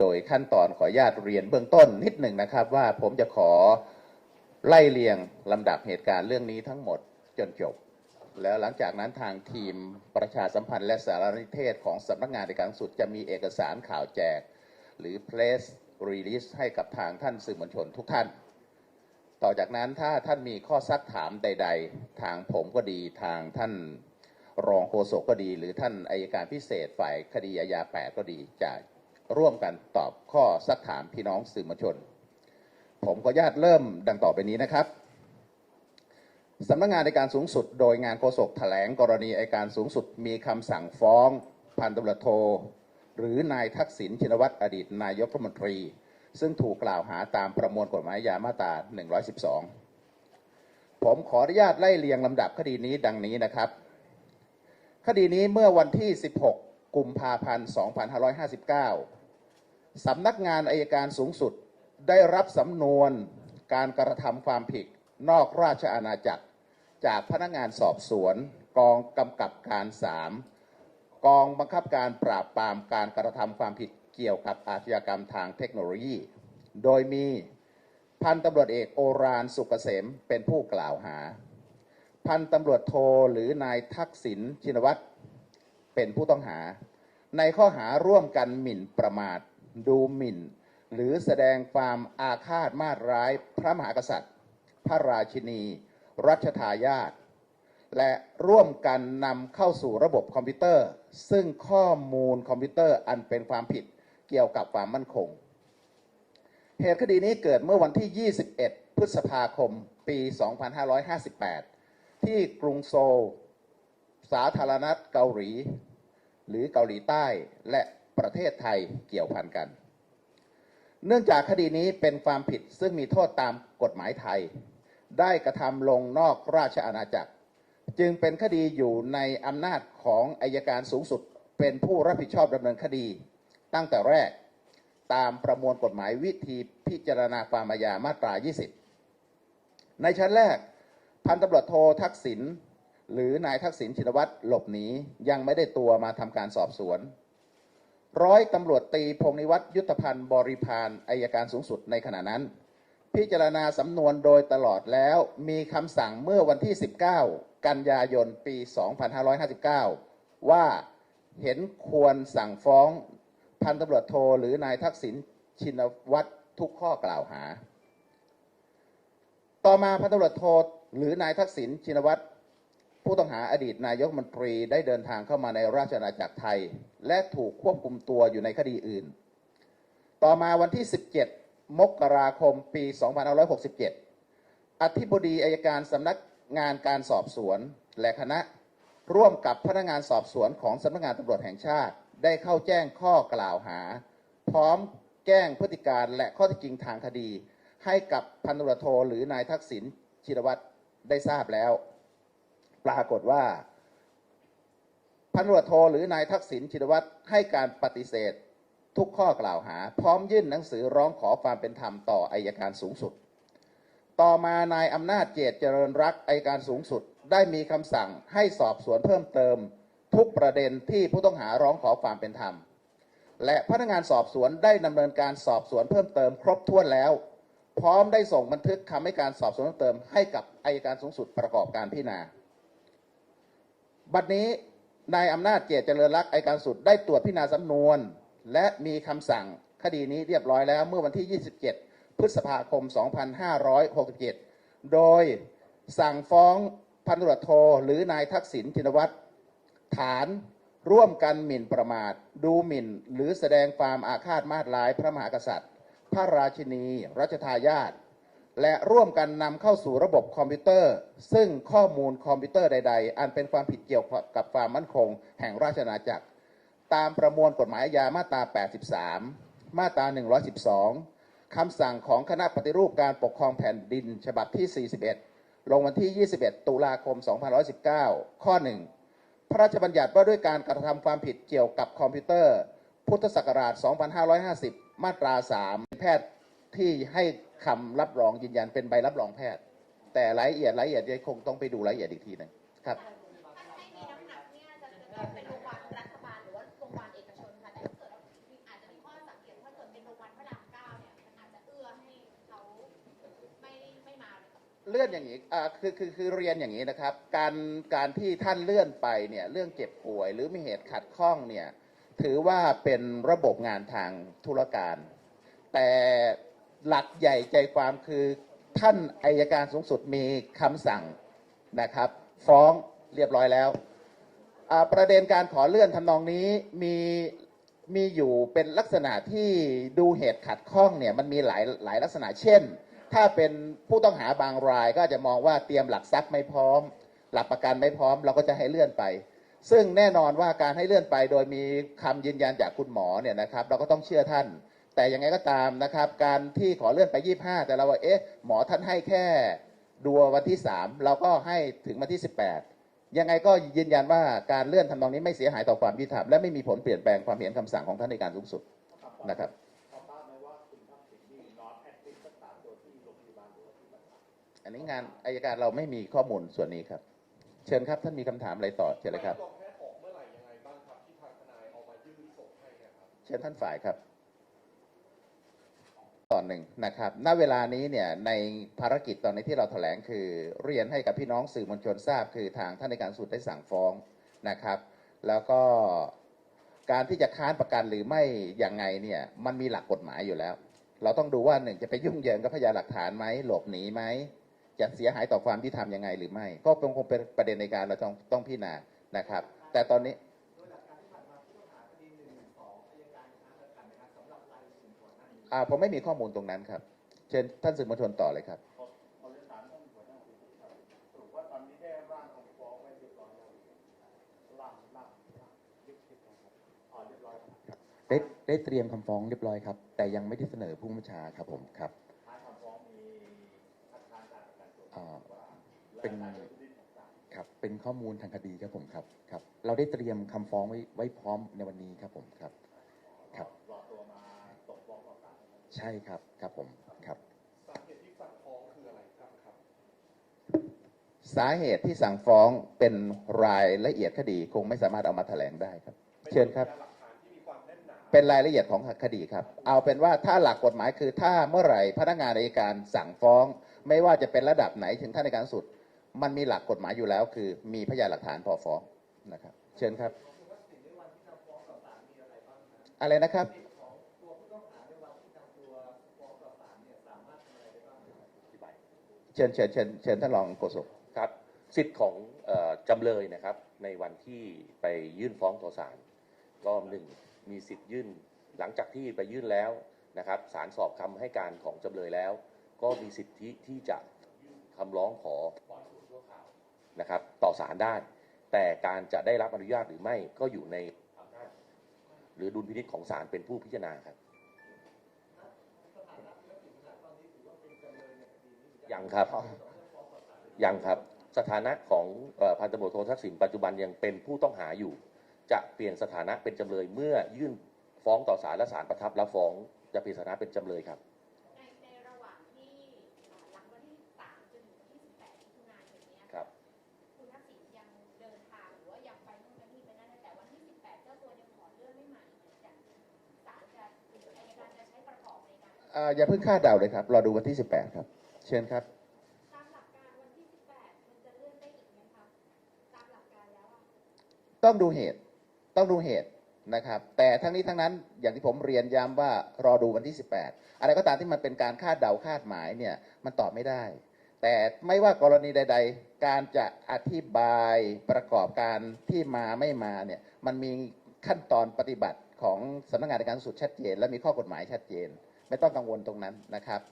โดยขั้นตอนขออนุญาตเรียนเบื้องต้นนิดหนึ่งนะครับ ว่าผมจะขอไล่เรียงลำดับเหตุการณ์เรื่องนี้ทั้งหมดจนจบ แล้วหลังจากนั้นทางทีมประชาสัมพันธ์และสารนิเทศของสำนักงานในการสุดจะมีเอกสารข่าวแจก หรือ press release ให้กับทางท่านสื่อมวลชนทุกท่าน ต่อจากนั้นถ้าท่านมีข้อซักถามใด ๆ ทางผมก็ดีทางท่านรองโฆษกก็ดี หรือท่านอายการพิเศษฝ่ายคดีอาญา8ก็ดีจะ ร่วมกันตอบข้อซักถามพี่น้องสื่อมวลชน ผมขออนุญาตเริ่มดังต่อไปนี้นะครับสำนักงานในการสูงสุด โดยงานโฆษกแถลงกรณีอัยการสูงสุด มีคำสั่งฟ้อง พันตำรวจโท หรือนายทักษิณชินวัตรอดีตนายกรัฐมนตรี ซึ่งถูกกล่าวหาตามประมวลกฎหมายยามาตรา 112 ผมขออนุญาตไล่เรียงลำดับคดีนี้ดังนี้นะครับ คดีนี้เมื่อวันที่ 16 กุมภาพันธ์ 2559 สำนักงานอายการสูงสุดได้รับสำนวนการกระทำความผิดนอกราชอาณาจักร จากพนักงานสอบสวน กองกำกับการ 3 กองบังคับการปราบปรามการกระทำความผิดเกี่ยวกับอาชญากรรมทางเทคโนโลยี โดยมีพันตำรวจเอกโอรานสุกเกษมเป็นผู้กล่าวหา พันตำรวจโทหรือนายทักษิณชินวัตรเป็นผู้ต้องหา ในข้อหาร่วมกันหมิ่นประมาท ดูหมิ่น หรือแสดงความอาฆาตมาตร้ายพระมหากษัตริย์ พระราชินี รัชทายาทและร่วมกันนำเข้าสู่ระบบคอมพิวเตอร์ ซึ่งข้อมูลคอมพิวเตอร์อันเป็นความผิดเกี่ยวกับความมั่นคง เหตุคดีนี้เกิดเมื่อวันที่ 21 พฤษภาคม ปี 2558 ที่กรุงโซล สาธารณรัฐเกาหลี หรือเกาหลีใต้ และ ประเทศไทยเกี่ยวพันกัน เนื่องจากคดีนี้เป็นความผิดซึ่งมีโทษตามกฎหมายไทย ได้กระทำลงนอกราชอาณาจักร จึงเป็นคดีอยู่ในอำนาจของอายการสูงสุด เป็นผู้รับผิดชอบดำเนินคดี ตั้งแต่แรกตามประมวลกฎหมายวิธีพิจารณาความอาญามาตรา 20 ในชั้นแรก พันตำรวจโททักษิณหรือนายทักษิณชินวัตรหลบหนียังไม่ได้ตัวมาทำการสอบสวน ร้อยตำรวจตีพงนิวัตรยุทธพันธ์บริพานอายการสูงสุดในขณะนั้น พิจารณาสำนวนโดยตลอดแล้วมีคำสั่งเมื่อวันที่ 19 กันยายนปี 2559 ว่าเห็นควรสั่งฟ้องพันตำรวจโทหรือนายทักษิณชินวัตรทุกข้อกล่าวหา ต่อมาพันตำรวจโทหรือนายทักษิณชินวัตร ผู้ต้องหาอดีตนายกมนตรีได้เดินทางเข้ามาในราชอาณาจักรไทย และถูกควบคุมตัวอยู่ในคดีอื่น ต่อมาวันที่ 17 มกราคม ปี 2567 อธิบดีอายการสำนักงานการสอบสวนและคณะร่วมกับพนักงานสอบสวนของสำนักงานตำรวจแห่งชาติ ได้เข้าแจ้งข้อกล่าวหา พร้อมแจ้งพฤติการและข้อเท็จจริงทางคดี ให้กับพันตำรวจโทหรือนายทักษิณชินวัตรได้ทราบแล้ว ปรากฏว่า พันตำรวจโทหรือนายทักษิณชินวัตรให้การปฏิเสธทุกข้อกล่าวหา พร้อมยื่นหนังสือร้องขอความเป็นธรรมต่ออายการสูงสุด ต่อมานายอำนาจเจตเจริญรักอายการสูงสุดได้มีคำสั่งให้สอบสวนเพิ่มเติม ทุกประเด็นที่ผู้ต้องหาร้องขอความเป็นธรรม และพนักงานสอบสวนได้ดำเนินการสอบสวนเพิ่มเติมครบถ้วนแล้ว พร้อมได้ส่งบันทึกคำให้การสอบสวนเพิ่มเติมให้กับอายการสูงสุดประกอบการพิจารณา บัดนี้นายอำนาจเจตเจริญรักษณ์อัยการสุดได้ตรวจพิจารณาสำนวน และมีคำสั่งคดีนี้เรียบร้อยแล้วเมื่อวันที่ 27 พฤษภาคม 2567 โดยสั่งฟ้องพันตำรวจโทหรือนายทักษิณชินวัตรฐานร่วมกันหมิ่นประมาท ดูหมิ่น หรือแสดงความอาฆาตมาตร้ายพระมหากษัตริย์ พระราชินี รัชทายาท และร่วมกันนำเข้าสู่ระบบคอมพิวเตอร์ ซึ่งข้อมูลคอมพิวเตอร์ใด ๆ อันเป็นความผิดเกี่ยวกับความมั่นคง แห่งราชอาณาจักร ตามประมวลกฎหมายอาญามาตรา 83 มาตรา 112 คำสั่งของคณะปฏิรูปการปกครองแผ่นดิน ฉบับที่ 41 ลงวันที่ 21 ตุลาคม 2519 ข้อ 1 พระราชบัญญัติว่าด้วยการกระทำความผิดเกี่ยวกับคอมพิวเตอร์ พุทธศักราช 2550 มาตรา 3 แพทย์ที่ให้ คำรับรองยืนยันเป็นใบรับรองแพทย์ แต่รายละเอียดรายละเอียดยังคงต้องไปดูรายละเอียดอีกทีนึงครับเลื่อนอย่างนี้คือคือคือเรียนอย่างนี้นะครับ การการที่ท่านเลื่อนไปเนี่ยเรื่องเจ็บป่วย หรือมีเหตุขัดข้องเนี่ยถือว่าเป็นระบบงานทางธุรการ แต่ หลักใหญ่ใจความคือท่านอายการสูงสุดมีคำสั่งนะครับ ฟ้องเรียบร้อยแล้ว ประเด็นการขอเลื่อนทำนองนี้มีมีอยู่เป็นลักษณะที่ดูเหตุขัดข้องเนี่ยมันมีหลายหลายลักษณะเช่น ถ้าเป็นผู้ต้องหาบางรายก็อาจจะมองว่าเตรียมหลักทรัพย์ไม่พร้อม หลักประกันไม่พร้อม เราก็จะให้เลื่อนไป ซึ่งแน่นอนว่าการให้เลื่อนไปโดยมีคำยืนยันจากคุณหมอเนี่ยนะครับ เราก็ต้องเชื่อท่าน แต่ยังไงก็ตามนะครับ การที่ขอเลื่อนไป 25 แต่เราว่าเอ๊ะหมอท่านให้แค่ดูวันที่ 3 เราก็ให้ถึงวันที่ 18 ยังไงก็ยืนยันว่าการเลื่อนทำนองนี้ไม่เสียหายต่อความยุติธรรมและไม่มีผลเปลี่ยนแปลงความเห็นคำสั่งของท่านในการสูงสุดนะครับอันนี้งานอายการเราไม่มีข้อมูลส่วนนี้ครับ เชิญครับท่านมีคำถามอะไรต่อเชิญเลยครับรองแพทย์ออกเมื่อไหร่ยังไงบ้างครับที่ทางทนายเอามายื่นส่งให้เนี่ยครับเชิญท่านฝ่ายครับ ตอนหนึ่งนะครับ ณ เวลานี้เนี่ยในภารกิจตอนนี้ที่เราแถลงคือเรียนให้กับพี่น้องสื่อมวลชนทราบ คือทางท่านในการสุดได้สั่งฟ้องนะครับ แล้วก็การที่จะค้านประกันหรือไม่อย่างไงเนี่ยมันมีหลักกฎหมายอยู่แล้ว เราต้องดูว่าหนึ่งจะไปยุ่งเหยิงกับพยานหลักฐานไหมหลบหนีไหมจะเสียหายต่อความที่ทำยังไงหรือไม่ ก็คงเป็นประเด็นในการเราต้องต้องพิจารณานะครับ แต่ตอนนี้ อ่าผมไม่มีข้อมูลตรงนั้นครับ เชิญท่านสื่อมวลชนต่อเลยครับได้ได้เตรียมคำฟ้องเรียบร้อยครับ แต่ยังไม่ได้เสนอผู้บัญชาครับผมครับอ่าเป็นครับเป็นข้อมูลทางคดีครับผมครับครับ เราได้เตรียมคำฟ้องไว้ไว้พร้อมในวันนี้ครับผมครับครับ ใช่ครับครับผมครับ สาเหตุที่สั่งฟ้องคืออะไรครับครับ สาเหตุที่สั่งฟ้องเป็นรายละเอียดคดีคงไม่สามารถเอามาแถลงได้ครับ เชิญครับพยานหลักฐานที่มีความแน่นหนาเป็นรายละเอียดของคดีครับ เอาเป็นว่าถ้าหลักกฎหมายคือถ้าเมื่อไหร่พนักงานอัยการสั่งฟ้อง ไม่ว่าจะเป็นระดับไหนถึงท่านในการสุด มันมีหลักกฎหมายอยู่แล้ว คือมีพยานหลักฐานพอฟ้องนะครับ เชิญครับ อะไรนะครับ เชิญเชิญเชิญเชิญท่านรองโฆษกครับสิทธิ์ของจำเลยนะครับ ในวันที่ไปยื่นฟ้องต่อศาลก็หนึ่งมีสิทธิ์ยื่นหลังจากที่ไปยื่นแล้วนะครับศาลสอบคำให้การของจำเลยแล้ว ก็มีสิทธิที่จะยื่นคำร้องขอปล่อยตัวชั่วคราวนะครับต่อศาลได้ แต่การจะได้รับอนุญาตหรือไม่ก็อยู่ในอำนาจหรือดุลพินิจของศาลเป็นผู้พิจารณาครับ ยังครับ ยังครับ สถานะของเอ่อพันตำรวจโททักษิณปัจจุบันยังเป็นผู้ต้องหาอยู่ จะเปลี่ยนสถานะเป็นจำเลยเมื่อยื่นฟ้องต่อศาลและศาลประทับรับฟ้อง จะเปลี่ยนสถานะเป็นจำเลยครับในในระหว่างที่อ่าหลังวันที่3จนถึงวันที่18มิถุนายนเนี้ยครับ คุณทักษิณยังเดินทางหรือว่ายังไปนู่นไปนี่ไปนั่นนะแต่วันที่18เจ้าตัวยังขอเลื่อนไม่มาอีกเหมือนกันศาลจะหรืออัยการจะใช้ประกอบในการเอ่ออย่าเพิ่งคาดเดาเลยครับรอดูวันที่18ครับ เชิญครับ ตามหลักการวันที่ 18 มันจะเลื่อนได้อีกไหมคะตามหลักการแล้วอะต้องดูเหตุ ต้องดูเหตุนะครับ แต่ทั้งนี้ทั้งนั้นอย่างที่ผมเรียนย้ำว่ารอดูวันที่ 18 อะไรก็ตามที่มันเป็นการคาดเดาคาดหมายเนี่ยมันตอบไม่ได้ แต่ไม่ว่ากรณีใด ๆ การจะอธิบายประกอบการที่มาไม่มาเนี่ยมันมีขั้นตอนปฏิบัติของสำนักงานในการสุดชัดเจน และมีข้อกฎหมายชัดเจน ไม่ต้องกังวลตรงนั้นนะครับ